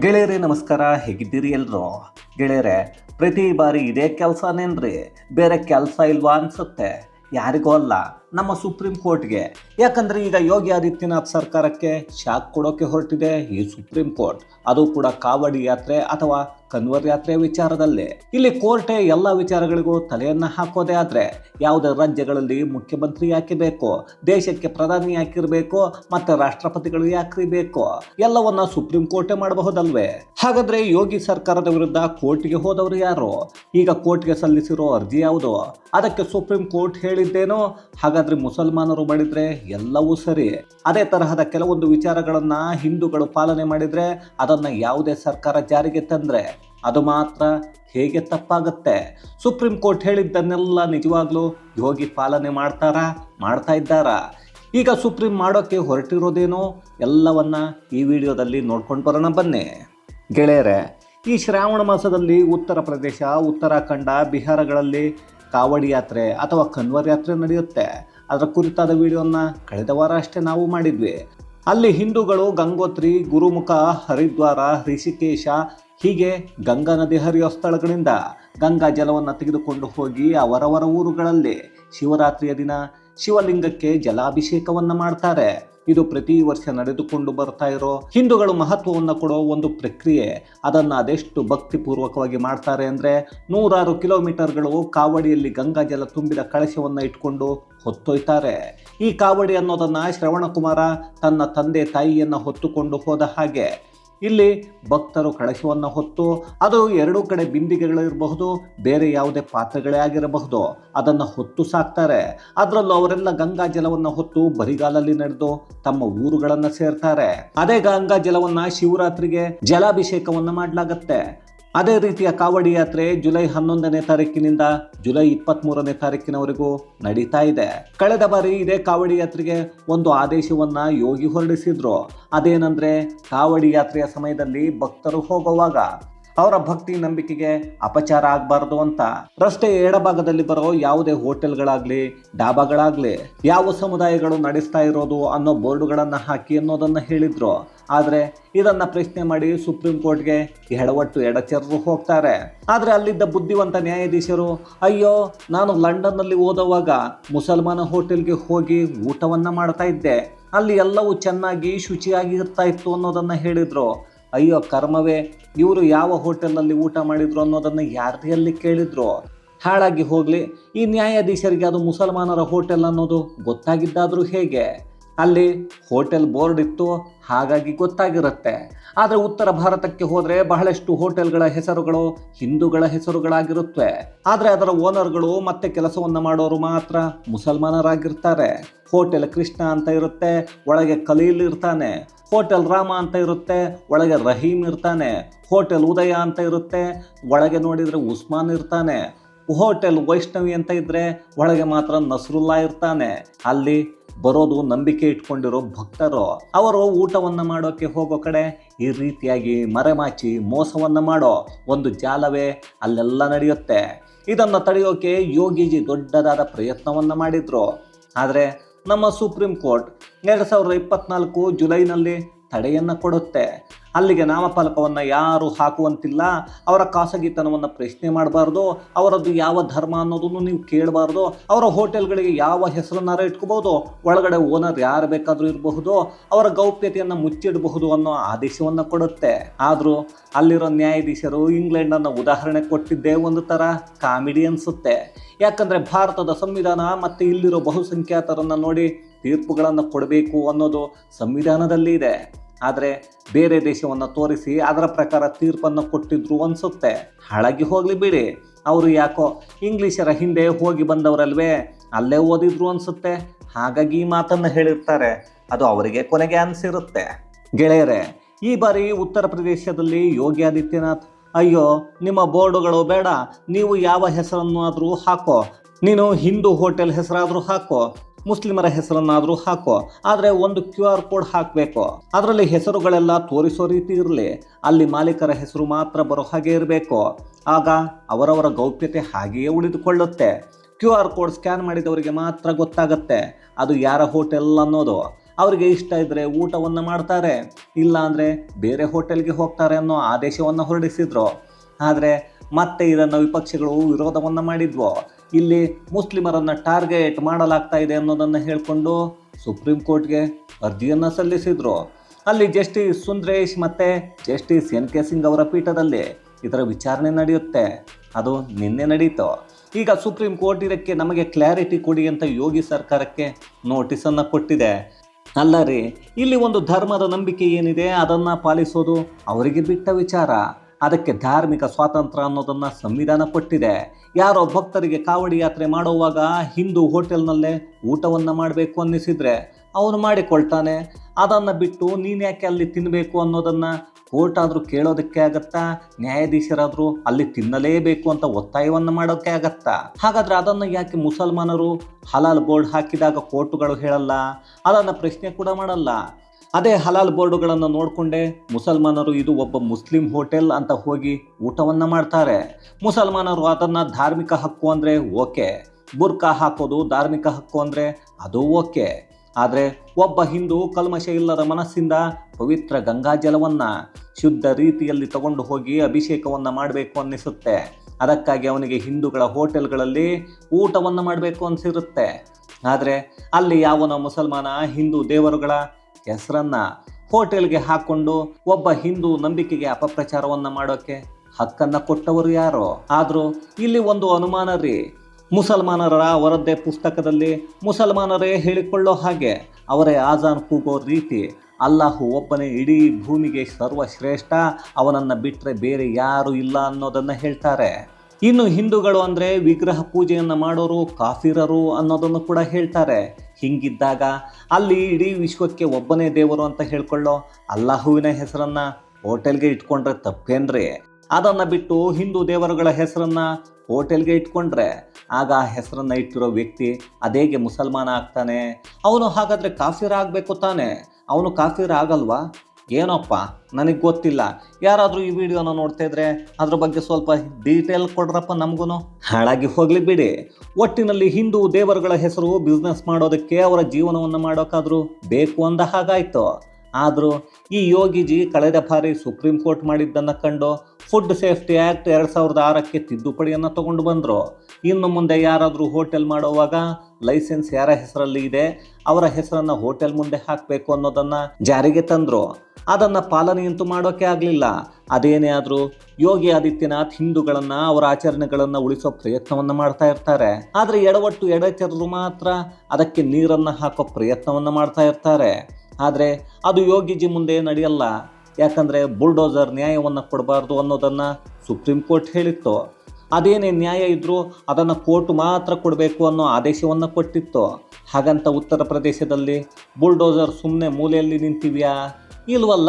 ಗೆಳೆಯರೇ, ನಮಸ್ಕಾರ. ಹೇಗಿದ್ದೀರಿ ಎಲ್ಲರೂ ಗೆಳೆಯರೆ, ಪ್ರತಿ ಬಾರಿ ಇದೇ ಕೆಲಸನೇನ್ರಿ? ಬೇರೆ ಕೆಲಸ ಇಲ್ವಾ ಅನಿಸುತ್ತೆ? ಯಾರಿಗೂ ಅಲ್ಲ. ನಮ್ಮ ಸುಪ್ರೀಂ ಕೋರ್ಟ್ಗೆ. ಯಾಕಂದ್ರೆ ಈಗ ಯೋಗಿ ಆದಿತ್ಯನಾಥ್ ಸರ್ಕಾರಕ್ಕೆ ಶಾಕ್ ಕೊಡೋಕೆ ಹೊರಟಿದೆ ಈ ಸುಪ್ರೀಂ ಕೋರ್ಟ್. ಅದು ಕೂಡ ಕಾವಡಿ ಯಾತ್ರೆ ಅಥವಾ ಕನ್ವರ್ ಯಾತ್ರೆ ವಿಚಾರದಲ್ಲಿ. ಇಲ್ಲಿ ಕೋರ್ಟೆ ಎಲ್ಲ ವಿಚಾರಗಳಿಗೂ ತಲೆಯನ್ನ ಹಾಕೋದೇ ಆದ್ರೆ ಯಾವುದೇ ರಾಜ್ಯಗಳಲ್ಲಿ ಮುಖ್ಯಮಂತ್ರಿ ಯಾಕೆ ಬೇಕು, ದೇಶಕ್ಕೆ ಪ್ರಧಾನಿ ಯಾಕಿರ್ಬೇಕು ಮತ್ತೆ ರಾಷ್ಟ್ರಪತಿಗಳು ಯಾಕ್ರಿ ಬೇಕು, ಎಲ್ಲವನ್ನ ಸುಪ್ರೀಂ ಕೋರ್ಟೆ ಮಾಡಬಹುದಲ್ವೇ? ಹಾಗಾದ್ರೆ ಯೋಗಿ ಸರ್ಕಾರದ ವಿರುದ್ಧ ಕೋರ್ಟ್ಗೆ ಹೋದವರು ಯಾರು? ಈಗ ಕೋರ್ಟ್ಗೆ ಸಲ್ಲಿಸಿರೋ ಅರ್ಜಿ ಯಾವುದು? ಅದಕ್ಕೆ ಸುಪ್ರೀಂ ಕೋರ್ಟ್ ಹೇಳಿದ್ದೇನೋ, ಹಾಗಾದ್ರೆ ಮುಸಲ್ಮಾನರು ಮಾಡಿದ್ರೆ ಎಲ್ಲವೂ ಸರಿ. ಅದೇ ತರಹದ ಕೆಲವೊಂದು ವಿಚಾರಗಳನ್ನ ಹಿಂದೂಗಳು ಪಾಲನೆ ಮಾಡಿದ್ರೆ ಅದನ್ನ ಯಾವುದೇ ಸರ್ಕಾರ ಜಾರಿಗೆ ತಂದ್ರೆ ಅದು ಮಾತ್ರ ಹೇಗೆ ತಪ್ಪಾಗುತ್ತೆ? ಸುಪ್ರೀಂ ಕೋರ್ಟ್ ಹೇಳಿದ್ದನ್ನೆಲ್ಲ ನಿಜವಾಗ್ಲೂ ಯೋಗಿ ಪಾಲನೆ ಮಾಡ್ತಾರಾ? ಮಾಡ್ತಾ ಇದ್ದಾರಾ? ಈಗ ಸುಪ್ರೀಂ ಮಾಡೋಕ್ಕೆ ಹೊರಟಿರೋದೇನೋ ಎಲ್ಲವನ್ನ ಈ ವಿಡಿಯೋದಲ್ಲಿ ನೋಡ್ಕೊಂಡು ಬರೋಣ ಬನ್ನಿ. ಗೆಳೆಯರೆ, ಈ ಶ್ರಾವಣ ಮಾಸದಲ್ಲಿ ಉತ್ತರ ಪ್ರದೇಶ, ಉತ್ತರಾಖಂಡ, ಬಿಹಾರಗಳಲ್ಲಿ ಕಾವಡಿ ಯಾತ್ರೆ ಅಥವಾ ಕನ್ವರ್ ಯಾತ್ರೆ ನಡೆಯುತ್ತೆ. ಅದರ ಕುರಿತಾದ ವಿಡಿಯೋನ ಕಳೆದ ವಾರ ಅಷ್ಟೇ ನಾವು ಮಾಡಿದ್ವಿ. ಅಲ್ಲಿ ಹಿಂದೂಗಳು ಗಂಗೋತ್ರಿ, ಗುರುಮುಖ, ಹರಿದ್ವಾರ ಋಷಿಕೇಶ ಹೀಗೆ ಗಂಗಾ ನದಿ ಹರಿಯೋ ಸ್ಥಳಗಳಿಂದ ಗಂಗಾ ಜಲವನ್ನು ತೆಗೆದುಕೊಂಡು ಹೋಗಿ ಅವರವರ ಊರುಗಳಲ್ಲಿ ಶಿವರಾತ್ರಿಯ ದಿನ ಶಿವಲಿಂಗಕ್ಕೆ ಜಲಾಭಿಷೇಕವನ್ನ ಮಾಡ್ತಾರೆ. ಇದು ಪ್ರತಿ ವರ್ಷ ನಡೆದುಕೊಂಡು ಬರ್ತಾ ಇರೋ ಹಿಂದೂಗಳು ಮಹತ್ವವನ್ನು ಕೊಡೋ ಒಂದು ಪ್ರಕ್ರಿಯೆ. ಅದನ್ನು ಅದೆಷ್ಟು ಭಕ್ತಿಪೂರ್ವಕವಾಗಿ ಮಾಡ್ತಾರೆ ಅಂದರೆ ನೂರಾರು ಕಿಲೋಮೀಟರ್ಗಳು ಕಾವಡಿಯಲ್ಲಿ ಗಂಗಾ ಜಲ ತುಂಬಿದ ಕಳಶವನ್ನು ಇಟ್ಕೊಂಡು ಹೊತ್ತೊಯ್ತಾರೆ. ಈ ಕಾವಡಿ ಅನ್ನೋದನ್ನು ಶ್ರವಣಕುಮಾರ ತನ್ನ ತಂದೆ ತಾಯಿಯನ್ನು ಹೊತ್ತುಕೊಂಡು ಹೋದ ಹಾಗೆ ಇಲ್ಲಿ ಭಕ್ತರು ಕಳಶವನ್ನು ಹೊತ್ತು, ಅದು ಎರಡೂ ಕಡೆ ಬಿಂದಿಗೆಗಳಿರಬಹುದು ಬೇರೆ ಯಾವುದೇ ಪಾತ್ರಗಳೇ ಆಗಿರಬಹುದು. ಅದನ್ನು ಹೊತ್ತು ಸಾಕ್ತಾರೆ. ಅದರಲ್ಲೂ ಅವರೆಲ್ಲ ಗಂಗಾ ಜಲವನ್ನು ಹೊತ್ತು ಬರಿಗಾಲಲ್ಲಿ ನಡೆದು ತಮ್ಮ ಊರುಗಳನ್ನು ಸೇರ್ತಾರೆ. ಅದೇ ಗಂಗಾ ಜಲವನ್ನು ಶಿವರಾತ್ರಿಗೆ ಜಲಾಭಿಷೇಕವನ್ನು ಮಾಡಲಾಗತ್ತೆ. ಅದೇ ರೀತಿಯ ಕಾವಡಿ ಯಾತ್ರೆ ಜುಲೈ ಹನ್ನೊಂದನೇ ತಾರೀಕಿನಿಂದ ಜುಲೈ ಇಪ್ಪತ್ತ್ ಮೂರನೇ ತಾರೀಕಿನವರೆಗೂ ನಡೀತಾ ಇದೆ. ಕಳೆದ ಬಾರಿ ಇದೇ ಕಾವಡಿ ಯಾತ್ರೆಗೆ ಒಂದು ಆದೇಶವನ್ನ ಯೋಗಿ ಹೊರಡಿಸಿದ್ರು. ಅದೇನಂದ್ರೆ, ಕಾವಡಿ ಯಾತ್ರೆಯ ಸಮಯದಲ್ಲಿ ಭಕ್ತರು ಹೋಗುವಾಗ ಅವರ ಭಕ್ತಿ ನಂಬಿಕೆಗೆ ಅಪಚಾರ ಆಗಬಾರ್ದು ಅಂತ. ರಸ್ತೆ ಎಡಭಾಗದಲ್ಲಿ ಬರೋ ಯಾವುದೇ ಹೋಟೆಲ್ಗಳಾಗ್ಲಿ, ಡಾಬಾಗಳಾಗ್ಲಿ, ಯಾವ ಸಮುದಾಯಗಳು ನಡೆಸ್ತಾ ಇರೋದು ಅನ್ನೋ ಬೋರ್ಡುಗಳನ್ನ ಹಾಕಿ ಅನ್ನೋದನ್ನ ಹೇಳಿದ್ರು. ಆದರೆ ಇದನ್ನ ಪ್ರಶ್ನೆ ಮಾಡಿ ಸುಪ್ರೀಂ ಕೋರ್ಟ್ಗೆ ಎಡವಟ್ಟು ಎಡಚರರು ಹೋಗ್ತಾರೆ. ಆದ್ರೆ ಅಲ್ಲಿದ್ದ ಬುದ್ಧಿವಂತ ನ್ಯಾಯಾಧೀಶರು, ಅಯ್ಯೋ, ನಾನು ಲಂಡನ್ನಲ್ಲಿ ಓದುವಾಗ ಮುಸಲ್ಮಾನ ಹೋಟೆಲ್ಗೆ ಹೋಗಿ ಊಟವನ್ನ ಮಾಡ್ತಾ ಇದ್ದೆ. ಅಲ್ಲಿ ಎಲ್ಲವೂ ಚೆನ್ನಾಗಿ ಶುಚಿಯಾಗಿ ಇರ್ತಾ ಇತ್ತು ಅನ್ನೋದನ್ನ ಹೇಳಿದ್ರು. ಅಯ್ಯೋ, ಕರ್ಮವೇ, ಇವರು ಯಾವ ಹೋಟೆಲ್ನಲ್ಲಿ ಊಟ ಮಾಡಿದ್ರು ಅನ್ನೋದನ್ನು ಯಾರಲ್ಲಿ ಕೇಳಿದ್ರು? ಹಾಳಾಗಿ ಹೋಗಲಿ, ಈ ನ್ಯಾಯಾಧೀಶರಿಗೆ ಅದು ಮುಸಲ್ಮಾನರ ಹೋಟೆಲ್ ಅನ್ನೋದು ಗೊತ್ತಾಗಿದ್ದಾದರೂ ಹೇಗೆ? ಅಲ್ಲಿ ಹೋಟೆಲ್ ಬೋರ್ಡ್ ಇತ್ತು, ಹಾಗಾಗಿ ಗೊತ್ತಾಗಿರುತ್ತೆ. ಆದರೆ ಉತ್ತರ ಭಾರತಕ್ಕೆ ಹೋದರೆ ಬಹಳಷ್ಟು ಹೋಟೆಲ್ಗಳ ಹೆಸರುಗಳು ಹಿಂದೂಗಳ ಹೆಸರುಗಳಾಗಿರುತ್ತವೆ ಆದರೆ ಅದರ ಓನರ್ಗಳು ಮತ್ತೆ ಕೆಲಸವನ್ನು ಮಾಡೋರು ಮಾತ್ರ ಮುಸಲ್ಮಾನರಾಗಿರ್ತಾರೆ. ಹೋಟೆಲ್ ಕೃಷ್ಣ ಅಂತ ಇರುತ್ತೆ, ಒಳಗೆ ಕಲೀಲ್ ಇರ್ತಾನೆ. ಹೋಟೆಲ್ ರಾಮ ಅಂತ ಇರುತ್ತೆ, ಒಳಗೆ ರಹೀಮ್ ಇರ್ತಾನೆ. ಹೋಟೆಲ್ ಉದಯ ಅಂತ ಇರುತ್ತೆ, ಒಳಗೆ ನೋಡಿದರೆ ಉಸ್ಮಾನ್ ಇರ್ತಾನೆ. ಹೋಟೆಲ್ ವೈಷ್ಣವಿ ಅಂತ ಇದ್ರೆ, ಒಳಗೆ ಮಾತ್ರ ನಸ್ರುಲ್ಲಾ ಇರ್ತಾನೆ. ಅಲ್ಲಿ ಬರೋದು ನಂಬಿಕೆ ಇಟ್ಕೊಂಡಿರೋ ಭಕ್ತರು, ಅವರು ಊಟವನ್ನು ಮಾಡೋಕ್ಕೆ ಹೋಗೋ ಕಡೆ ಈ ರೀತಿಯಾಗಿ ಮರೆಮಾಚಿ ಮೋಸವನ್ನು ಮಾಡೋ ಒಂದು ಜಾಲವೇ ಅಲ್ಲೆಲ್ಲ ನಡೆಯುತ್ತೆ. ಇದನ್ನು ತಡೆಯೋಕೆ ಯೋಗೀಜಿ ದೊಡ್ಡದಾದ ಪ್ರಯತ್ನವನ್ನು ಮಾಡಿದರು. ಆದರೆ ನಮ್ಮ ಸುಪ್ರೀಂ ಕೋರ್ಟ್ ಎರಡು ಸಾವಿರದ ಇಪ್ಪತ್ನಾಲ್ಕು ಜುಲೈನಲ್ಲಿ ತಡೆಯನ್ನು ಕೊಡುತ್ತೆ. ಅಲ್ಲಿಗೆ ನಾಮಫಲಕವನ್ನು ಯಾರು ಹಾಕುವಂತಿಲ್ಲ, ಅವರ ಖಾಸಗಿತನವನ್ನು ಪ್ರಶ್ನೆ ಮಾಡಬಾರ್ದು, ಅವರದ್ದು ಯಾವ ಧರ್ಮ ಅನ್ನೋದನ್ನು ನೀವು ಕೇಳಬಾರ್ದು, ಅವರ ಹೋಟೆಲ್ಗಳಿಗೆ ಯಾವ ಹೆಸರನ್ನಾರ ಇಟ್ಕೋಬಹುದು, ಒಳಗಡೆ ಓನರ್ ಯಾರು ಬೇಕಾದರೂ ಇರಬಹುದು, ಅವರ ಗೌಪ್ಯತೆಯನ್ನು ಮುಚ್ಚಿಡಬಹುದು ಅನ್ನೋ ಆದೇಶವನ್ನು ಕೊಡುತ್ತೆ. ಆದರೂ ಅಲ್ಲಿರೋ ನ್ಯಾಯಾಧೀಶರು ಇಂಗ್ಲೆಂಡನ್ನು ಉದಾಹರಣೆ ಕೊಟ್ಟಿದ್ದೇ ಒಂದು ಥರ ಕಾಮಿಡಿ ಅನಿಸುತ್ತೆ. ಯಾಕಂದರೆ ಭಾರತದ ಸಂವಿಧಾನ ಮತ್ತು ಇಲ್ಲಿರೋ ಬಹುಸಂಖ್ಯಾತರನ್ನು ನೋಡಿ ತೀರ್ಪುಗಳನ್ನು ಕೊಡಬೇಕು ಅನ್ನೋದು ಸಂವಿಧಾನದಲ್ಲಿ ಇದೆ. ಆದರೆ ಬೇರೆ ದೇಶವನ್ನು ತೋರಿಸಿ ಅದರ ಪ್ರಕಾರ ತೀರ್ಪನ್ನು ಕೊಟ್ಟಿದ್ರು ಅನಿಸುತ್ತೆ. ಹಾಳಾಗಿ ಹೋಗಲಿ ಬಿಡಿ. ಅವರು ಯಾಕೋ ಇಂಗ್ಲೀಷರ ಹಿಂದೆ ಹೋಗಿ ಬಂದವರಲ್ವೇ? ಅಲ್ಲೇ ಓದಿದ್ರು ಅನಿಸುತ್ತೆ. ಹಾಗಾಗಿ ಈ ಮಾತನ್ನು ಹೇಳಿರ್ತಾರೆ. ಅದು ಅವರಿಗೆ ಕೊನೆಗೆ ಅನಿಸಿರುತ್ತೆ. ಗೆಳೆಯರೆ, ಈ ಬಾರಿ ಉತ್ತರ ಪ್ರದೇಶದಲ್ಲಿ ಯೋಗಿ ಆದಿತ್ಯನಾಥ್, ಅಯ್ಯೋ, ನಿಮ್ಮ ಬೋರ್ಡುಗಳು ಬೇಡ. ನೀವು ಯಾವ ಹೆಸರನ್ನು ಆದರೂ ಹಾಕೋ. ನೀನು ಹಿಂದೂ ಹೋಟೆಲ್ ಹೆಸರಾದರೂ ಹಾಕೋ. ಮುಸ್ಲಿಮರ ಹೆಸರನ್ನಾದರೂ ಹಾಕೋ, ಆದರೆ ಒಂದು ಕ್ಯೂ ಆರ್ ಕೋಡ್ ಹಾಕಬೇಕು. ಅದರಲ್ಲಿ ಹೆಸರುಗಳೆಲ್ಲ ತೋರಿಸೋ ರೀತಿ ಇರಲಿ. ಅಲ್ಲಿ ಮಾಲೀಕರ ಹೆಸರು ಮಾತ್ರ ಬರೋ ಹಾಗೆ ಇರಬೇಕು. ಆಗ ಅವರವರ ಗೌಪ್ಯತೆ ಹಾಗೆಯೇ ಉಳಿದುಕೊಳ್ಳುತ್ತೆ. ಕ್ಯೂ ಆರ್ ಕೋಡ್ ಸ್ಕ್ಯಾನ್ ಮಾಡಿದವರಿಗೆ ಮಾತ್ರ ಗೊತ್ತಾಗುತ್ತೆ. ಅದು ಯಾರ ಹೋಟೆಲ್ ಅನ್ನೋದು. ಅವರಿಗೆ ಇಷ್ಟ ಇದ್ದರೆ ಊಟವನ್ನು ಮಾಡ್ತಾರೆ. ಇಲ್ಲ ಅಂದರೆ ಬೇರೆ ಹೋಟೆಲ್ಗೆ ಹೋಗ್ತಾರೆ ಅನ್ನೋ ಆದೇಶವನ್ನು ಹೊರಡಿಸಿದ್ರು. ಆದರೆ ಮತ್ತೆ ಇದನ್ನು ವಿಪಕ್ಷಗಳು ವಿರೋಧವನ್ನು ಮಾಡಿದ್ವು. ಇಲ್ಲಿ ಮುಸ್ಲಿಮರನ್ನು ಟಾರ್ಗೆಟ್ ಮಾಡಲಾಗ್ತಾ ಇದೆ ಅನ್ನೋದನ್ನು ಹೇಳಿಕೊಂಡು ಸುಪ್ರೀಂ ಕೋರ್ಟ್ಗೆ ಅರ್ಜಿಯನ್ನು ಸಲ್ಲಿಸಿದ್ರು. ಅಲ್ಲಿ ಜಸ್ಟಿಸ್ ಸುಂದ್ರೇಶ್ ಮತ್ತು ಜಸ್ಟಿಸ್ ಎನ್ ಕೆ ಸಿಂಗ್ ಅವರ ಪೀಠದಲ್ಲಿ ಇದರ ವಿಚಾರಣೆ ನಡೆಯುತ್ತೆ. ಅದು ನಿನ್ನೆ ನಡೀತು. ಈಗ ಸುಪ್ರೀಂ ಕೋರ್ಟ್ ಇದಕ್ಕೆ ನಮಗೆ ಕ್ಲಾರಿಟಿ ಕೊಡಿ ಅಂತ ಯೋಗಿ ಸರ್ಕಾರಕ್ಕೆ ನೋಟಿಸನ್ನು ಕೊಟ್ಟಿದೆ. ಅಲ್ಲ ರೀ, ಇಲ್ಲಿ ಒಂದು ಧರ್ಮದ ನಂಬಿಕೆ ಏನಿದೆ ಅದನ್ನು ಪಾಲಿಸೋದು ಅವರಿಗೆ ಬಿಟ್ಟ ವಿಚಾರ. ಅದಕ್ಕೆ ಧಾರ್ಮಿಕ ಸ್ವಾತಂತ್ರ್ಯ ಅನ್ನೋದನ್ನು ಸಂವಿಧಾನ ಕೊಟ್ಟಿದೆ. ಯಾರೋ ಭಕ್ತರಿಗೆ ಕಾವಡಿ ಯಾತ್ರೆ ಮಾಡುವಾಗ ಹಿಂದೂ ಹೋಟೆಲ್ನಲ್ಲೇ ಊಟವನ್ನು ಮಾಡಬೇಕು ಅನ್ನಿಸಿದರೆ ಅವನು ಮಾಡಿಕೊಳ್ತಾನೆ. ಅದನ್ನು ಬಿಟ್ಟು ನೀನು ಯಾಕೆ ಅಲ್ಲಿ ತಿನ್ನಬೇಕು ಅನ್ನೋದನ್ನು ಕೋರ್ಟ್ ಆದರೂ ಕೇಳೋದಕ್ಕೆ ಆಗತ್ತಾ? ನ್ಯಾಯಾಧೀಶರಾದರೂ ಅಲ್ಲಿ ತಿನ್ನಲೇಬೇಕು ಅಂತ ಒತ್ತಾಯವನ್ನು ಮಾಡೋಕ್ಕೆ ಆಗತ್ತಾ? ಹಾಗಾದರೆ ಅದನ್ನು ಯಾಕೆ ಮುಸಲ್ಮಾನರು ಹಲಾಲ್ ಬೋರ್ಡ್ ಹಾಕಿದಾಗ ಕೋರ್ಟುಗಳು ಹೇಳಲ್ಲ? ಅದನ್ನು ಪ್ರಶ್ನೆ ಕೂಡ ಮಾಡಲ್ಲ. ಅದೇ ಹಲಾಲ್ ಬೋರ್ಡುಗಳನ್ನು ನೋಡಿಕೊಂಡೆ, ಮುಸಲ್ಮಾನರು ಇದು ಒಬ್ಬ ಮುಸ್ಲಿಂ ಹೋಟೆಲ್ ಅಂತ ಹೋಗಿ ಊಟವನ್ನು ಮಾಡ್ತಾರೆ. ಮುಸಲ್ಮಾನರು ಅದನ್ನು ಧಾರ್ಮಿಕ ಹಕ್ಕು ಅಂದರೆ ಓಕೆ. ಬುರ್ಕಾ ಹಾಕೋದು ಧಾರ್ಮಿಕ ಹಕ್ಕು ಅಂದರೆ ಅದು ಓಕೆ. ಆದರೆ ಒಬ್ಬ ಹಿಂದೂ ಕಲ್ಮಶ ಇಲ್ಲದ ಮನಸ್ಸಿಂದ ಪವಿತ್ರ ಗಂಗಾಜಲವನ್ನು ಶುದ್ಧ ರೀತಿಯಲ್ಲಿ ತಗೊಂಡು ಹೋಗಿ ಅಭಿಷೇಕವನ್ನು ಮಾಡಬೇಕು ಅನ್ನಿಸುತ್ತೆ. ಅದಕ್ಕಾಗಿ ಅವನಿಗೆ ಹಿಂದೂಗಳ ಹೋಟೆಲ್ಗಳಲ್ಲಿ ಊಟವನ್ನು ಮಾಡಬೇಕು ಅನಿಸಿರುತ್ತೆ. ಆದರೆ ಅಲ್ಲಿ ಯಾವನ ಮುಸಲ್ಮಾನ, ಹಿಂದೂ ದೇವರುಗಳ ಹೆಸರನ್ನ ಹೋಟೆಲ್ಗೆ ಹಾಕೊಂಡು ಒಬ್ಬ ಹಿಂದೂ ನಂಬಿಕೆಗೆ ಅಪಪ್ರಚಾರವನ್ನ ಮಾಡೋಕೆ ಹಕ್ಕನ್ನ ಕೊಟ್ಟವರು ಯಾರು? ಆದರೂ ಇಲ್ಲಿ ಒಂದು ಅನುಮಾನ ರೀ. ಮುಸಲ್ಮಾನರ ಅವರದ್ದೇ ಪುಸ್ತಕದಲ್ಲಿ ಮುಸಲ್ಮಾನರೇ ಹೇಳಿಕೊಳ್ಳೋ ಹಾಗೆ ಅವರೇ ಆಜಾನ್ ಕೂಗೋ ರೀತಿ ಅಲ್ಲಾಹು ಒಬ್ಬನೇ ಇಡೀ ಭೂಮಿಗೆ ಸರ್ವಶ್ರೇಷ್ಠ, ಅವನನ್ನು ಬಿಟ್ಟರೆ ಬೇರೆ ಯಾರು ಇಲ್ಲ ಅನ್ನೋದನ್ನು ಹೇಳ್ತಾರೆ. ಇನ್ನು ಹಿಂದೂಗಳು ಅಂದರೆ ವಿಗ್ರಹ ಪೂಜೆಯನ್ನು ಮಾಡೋರು, ಕಾಫಿರರು ಅನ್ನೋದನ್ನು ಕೂಡ ಹೇಳ್ತಾರೆ. ಹಿಂಗಿದ್ದಾಗ ಅಲ್ಲಿ ಇಡೀ ವಿಶ್ವಕ್ಕೆ ಒಬ್ಬನೇ ದೇವರು ಅಂತ ಹೇಳ್ಕೊಳ್ಳೋ ಅಲ್ಲಾಹುವಿನ ಹೆಸರನ್ನು ಹೋಟೆಲ್ಗೆ ಇಟ್ಕೊಂಡ್ರೆ ತಪ್ಪೇನ್ರಿ? ಅದನ್ನು ಬಿಟ್ಟು ಹಿಂದೂ ದೇವರುಗಳ ಹೆಸರನ್ನು ಹೋಟೆಲ್ಗೆ ಇಟ್ಕೊಂಡ್ರೆ ಆಗ ಆ ಹೆಸರನ್ನು ಇಟ್ಟಿರೋ ವ್ಯಕ್ತಿ ಅದೇಗೆ ಮುಸಲ್ಮಾನ ಆಗ್ತಾನೆ. ಅವನು ಹಾಗಾದರೆ ಕಾಫಿರ ಆಗಬೇಕು ತಾನೆ? ಅವನು ಕಾಫಿರ ಆಗಲ್ವಾ ಏನೋಪ್ಪ? ನನಗೆ ಗೊತ್ತಿಲ್ಲ. ಯಾರಾದರೂ ಈ ವಿಡಿಯೋನ ನೋಡ್ತಾ ಇದ್ರೆ ಅದ್ರ ಬಗ್ಗೆ ಸ್ವಲ್ಪ ಡೀಟೇಲ್ ಕೊಡ್ರಪ್ಪ ನಮಗೂ ಹಾಳಾಗಿ ಹೋಗ್ಲಿ ಬಿಡಿ. ಒಟ್ಟಿನಲ್ಲಿ ಹಿಂದೂ ದೇವರುಗಳ ಹೆಸರು ಬಿಸ್ನೆಸ್ ಮಾಡೋದಕ್ಕೆ ಅವರ ಜೀವನವನ್ನು ಮಾಡೋಕ್ಕಾದರೂ ಬೇಕು ಅಂದ ಹಾಗಾಯ್ತು. ಆದರೂ ಈ ಯೋಗಿಜಿ ಕಳೆದ ಬಾರಿ ಸುಪ್ರೀಂ ಕೋರ್ಟ್ ಮಾಡಿದ್ದನ್ನು ಕಂಡು ಫುಡ್ ಸೇಫ್ಟಿ ಆ್ಯಕ್ಟ್ ಎರಡು ಸಾವಿರದ ಆರಕ್ಕೆ ತಿದ್ದುಪಡಿಯನ್ನು ತಗೊಂಡು ಬಂದರು. ಇನ್ನು ಮುಂದೆ ಯಾರಾದರೂ ಹೋಟೆಲ್ ಮಾಡುವಾಗ ಲೈಸೆನ್ಸ್ ಯಾರ ಹೆಸರಲ್ಲಿ ಇದೆ, ಅವರ ಹೆಸರನ್ನು ಹೋಟೆಲ್ ಮುಂದೆ ಹಾಕಬೇಕು ಅನ್ನೋದನ್ನು ಜಾರಿಗೆ ತಂದರು. ಅದನ್ನು ಪಾಲನೆಯಂತೂ ಮಾಡೋಕೆ ಆಗಲಿಲ್ಲ. ಅದೇನೇ ಆದರೂ ಯೋಗಿ ಆದಿತ್ಯನಾಥ್ ಹಿಂದೂಗಳನ್ನು, ಅವರ ಆಚರಣೆಗಳನ್ನು ಉಳಿಸೋ ಪ್ರಯತ್ನವನ್ನು ಮಾಡ್ತಾ ಇರ್ತಾರೆ. ಆದರೆ ಎಡವಟ್ಟು ಎಡಚರರು ಮಾತ್ರ ಅದಕ್ಕೆ ನೀರನ್ನು ಹಾಕೋ ಪ್ರಯತ್ನವನ್ನು ಮಾಡ್ತಾ ಇರ್ತಾರೆ. ಆದರೆ ಅದು ಯೋಗಿಜಿ ಮುಂದೆ ನಡೆಯಲ್ಲ. ಯಾಕಂದರೆ ಬುಲ್ಡೋಸರ್ ನ್ಯಾಯವನ್ನು ಕೊಡಬಾರ್ದು ಅನ್ನೋದನ್ನು ಸುಪ್ರೀಂ ಕೋರ್ಟ್ ಹೇಳಿತ್ತು. ಅದೇನೇ ನ್ಯಾಯ ಇದ್ದರೂ ಅದನ್ನು ಕೋರ್ಟ್ ಮಾತ್ರ ಕೊಡಬೇಕು ಅನ್ನೋ ಆದೇಶವನ್ನು ಕೊಟ್ಟಿತ್ತು. ಹಾಗಂತ ಉತ್ತರ ಪ್ರದೇಶದಲ್ಲಿ ಬುಲ್ಡೋಸರ್ ಸುಮ್ಮನೆ ಮೂಲೆಯಲ್ಲಿ ನಿಂತಿವ್ಯಾ ಇಲ್ವಲ್ಲ.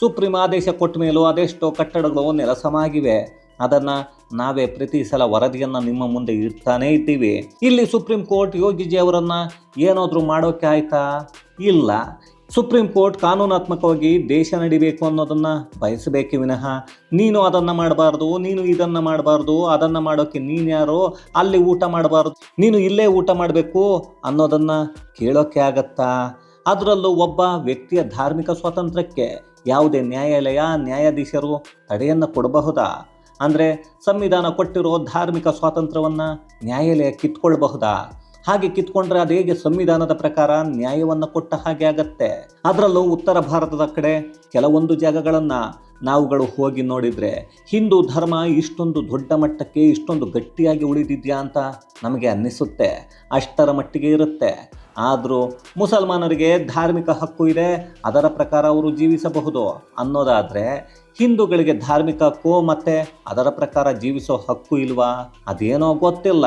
ಸುಪ್ರೀಂ ಆದೇಶ ಕೊಟ್ಟ ಮೇಲೂ ಅದೆಷ್ಟೋ ಕಟ್ಟಡಗಳು ನೆಲಸಮಾಗಿವೆ. ಅದನ್ನು ನಾವೇ ಪ್ರತಿ ಸಲ ವರದಿಯನ್ನು ನಿಮ್ಮ ಮುಂದೆ ಇಡ್ತಾನೇ ಇದ್ದೀವಿ. ಇಲ್ಲಿ ಸುಪ್ರೀಂ ಕೋರ್ಟ್ ಯೋಗಿಜಿ ಅವರನ್ನು ಏನಾದರೂ ಮಾಡೋಕ್ಕೆ ಆಯ್ತಾ? ಇಲ್ಲ. ಸುಪ್ರೀಂ ಕೋರ್ಟ್ ಕಾನೂನಾತ್ಮಕವಾಗಿ ದೇಶ ನಡಿಬೇಕು ಅನ್ನೋದನ್ನು ಬಯಸಬೇಕೆ ವಿನಃ ನೀನು ಅದನ್ನು ಮಾಡಬಾರ್ದು, ನೀನು ಇದನ್ನು ಮಾಡಬಾರ್ದು, ಅದನ್ನು ಮಾಡೋಕ್ಕೆ ನೀನು ಯಾರೋ, ಅಲ್ಲಿ ಊಟ ಮಾಡಬಾರ್ದು, ನೀನು ಇಲ್ಲೇ ಊಟ ಮಾಡಬೇಕು ಅನ್ನೋದನ್ನು ಕೇಳೋಕ್ಕೆ ಆಗತ್ತಾ? ಅದರಲ್ಲೂ ಒಬ್ಬ ವ್ಯಕ್ತಿಯ ಧಾರ್ಮಿಕ ಸ್ವಾತಂತ್ರ್ಯಕ್ಕೆ ಯಾವುದೇ ನ್ಯಾಯಾಲಯ, ನ್ಯಾಯಾಧೀಶರು ತಡೆಯನ್ನು ಕೊಡಬಹುದಾ? ಅಂದರೆ ಸಂವಿಧಾನ ಕೊಟ್ಟಿರೋ ಧಾರ್ಮಿಕ ಸ್ವಾತಂತ್ರ್ಯವನ್ನು ನ್ಯಾಯಾಲಯ ಕಿತ್ಕೊಳ್ಬಹುದಾ ಹಾಗೆ ಕಿತ್ಕೊಂಡ್ರೆ ಅದು ಹೇಗೆ ಸಂವಿಧಾನದ ಪ್ರಕಾರ ನ್ಯಾಯವನ್ನು ಕೊಟ್ಟ ಹಾಗೆ ಆಗತ್ತೆ. ಅದರಲ್ಲೂ ಉತ್ತರ ಭಾರತದ ಕಡೆ ಕೆಲವೊಂದು ಜಾಗಗಳನ್ನು ನಾವುಗಳು ಹೋಗಿ ನೋಡಿದರೆ ಹಿಂದೂ ಧರ್ಮ ಇಷ್ಟೊಂದು ದೊಡ್ಡ ಮಟ್ಟಕ್ಕೆ ಇಷ್ಟೊಂದು ಗಟ್ಟಿಯಾಗಿ ಉಳಿದಿದ್ಯಾ ಅಂತ ನಮಗೆ ಅನ್ನಿಸುತ್ತೆ. ಅಷ್ಟರ ಮಟ್ಟಿಗೆ ಇರುತ್ತೆ. ಆದರೂ ಮುಸಲ್ಮಾನರಿಗೆ ಧಾರ್ಮಿಕ ಹಕ್ಕು ಇದೆ, ಅದರ ಪ್ರಕಾರ ಅವರು ಜೀವಿಸಬಹುದು. ಅನ್ನೋದಾದರೆ, ಹಿಂದೂಗಳಿಗೆ ಧಾರ್ಮಿಕ ಹಕ್ಕು ಮತ್ತು ಅದರ ಪ್ರಕಾರ ಜೀವಿಸೋ ಹಕ್ಕು ಇಲ್ವಾ? ಅದೇನೋ ಗೊತ್ತಿಲ್ಲ.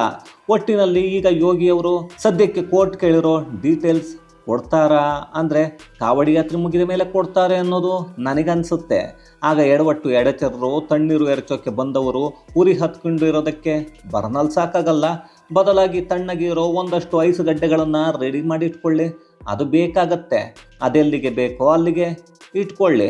ಒಟ್ಟಿನಲ್ಲಿ ಈಗ ಯೋಗಿಯವರು ಸದ್ಯಕ್ಕೆ ಕೋರ್ಟ್ ಕೇಳಿರೋ ಡೀಟೇಲ್ಸ್ ಕೊಡ್ತಾರಾ? ಅಂದರೆ ಕಾವಡಿ ಯಾತ್ರೆ ಮುಗಿದ ಮೇಲೆ ಕೊಡ್ತಾರೆ ಅನ್ನೋದು ನನಗನ್ಸುತ್ತೆ. ಆಗ ಎಡವಟ್ಟು ಎಡಚರರು, ತಣ್ಣೀರು ಎರಚೋಕ್ಕೆ ಬಂದವರು ಉರಿ ಹತ್ಕೊಂಡಿರೋದಕ್ಕೆ ಬರ್ನಲ್ ಸಾಕಾಗಲ್ಲ. ಬದಲಾಗಿ ತಣ್ಣಗಿರೋ ಒಂದಷ್ಟು ಐಸ್ ಗಡ್ಡೆಗಳನ್ನು ರೆಡಿ ಮಾಡಿ ಇಟ್ಕೊಳ್ಳಿ. ಅದು ಬೇಕಾಗತ್ತೆ. ಅದೆಲ್ಲಿಗೆ ಬೇಕೋ ಅಲ್ಲಿಗೆ ಇಟ್ಕೊಳ್ಳಿ.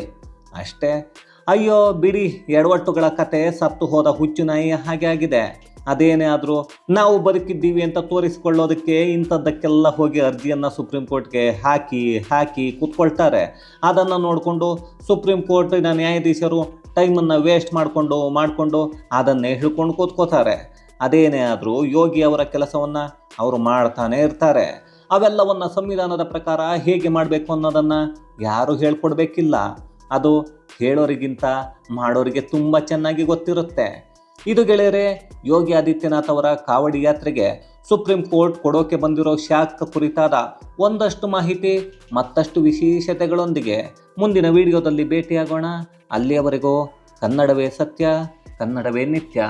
ಅಷ್ಟೇ. ಅಯ್ಯೋ, ಬಿಡಿ. ಎಡವಟ್ಟುಗಳ ಕತೆ ಸತ್ತು ಹೋದ ಹುಚ್ಚು ನಾಯಿ ಹಾಗೆ ಆಗಿದೆ. ಅದೇನೇ ಆದರೂ ನಾವು ಬದುಕಿದ್ದೀವಿ ಅಂತ ತೋರಿಸ್ಕೊಳ್ಳೋದಕ್ಕೆ ಇಂಥದ್ದಕ್ಕೆಲ್ಲ ಹೋಗಿ ಅರ್ಜಿಯನ್ನು ಸುಪ್ರೀಂ ಕೋರ್ಟ್ಗೆ ಹಾಕಿ ಹಾಕಿ ಕೂತ್ಕೊಳ್ತಾರೆ. ಅದನ್ನು ನೋಡಿಕೊಂಡು ಸುಪ್ರೀಂ ಕೋರ್ಟಿನ ನ್ಯಾಯಾಧೀಶರು ಟೈಮನ್ನು ವೇಸ್ಟ್ ಮಾಡಿಕೊಂಡು ಮಾಡಿಕೊಂಡು ಅದನ್ನೇ ಹಿಡ್ಕೊಂಡು ಕೂತ್ಕೋತಾರೆ. ಅದೇನೇ ಆದರೂ ಯೋಗಿ ಅವರ ಕೆಲಸವನ್ನು ಅವರು ಮಾಡ್ತಾನೆ ಇರ್ತಾರೆ. ಅವೆಲ್ಲವನ್ನು ಸಂವಿಧಾನದ ಪ್ರಕಾರ ಹೇಗೆ ಮಾಡಬೇಕು ಅನ್ನೋದನ್ನು ಯಾರೂ ಹೇಳ್ಕೊಡ್ಬೇಕಿಲ್ಲ. ಅದು ಹೇಳೋರಿಗಿಂತ ಮಾಡೋರಿಗೆ ತುಂಬ ಚೆನ್ನಾಗಿ ಗೊತ್ತಿರುತ್ತೆ. ಇದು ಗೆಳೆಯರೆ, ಯೋಗಿ ಆದಿತ್ಯನಾಥ್ ಅವರ ಕಾವಡಿ ಯಾತ್ರೆಗೆ ಸುಪ್ರೀಂ ಕೋರ್ಟ್ ಕೊಡೋಕೆ ಬಂದಿರೋ ಶಾಖ ಕುರಿತಾದ ಒಂದಷ್ಟು ಮಾಹಿತಿ, ಮತ್ತಷ್ಟು ವಿಶೇಷತೆಗಳೊಂದಿಗೆ ಮುಂದಿನ ವಿಡಿಯೋದಲ್ಲಿ ಭೇಟಿಯಾಗೋಣ. ಅಲ್ಲಿಯವರೆಗೂ ಕನ್ನಡವೇ ಸತ್ಯ, ಕನ್ನಡವೇ ನಿತ್ಯ.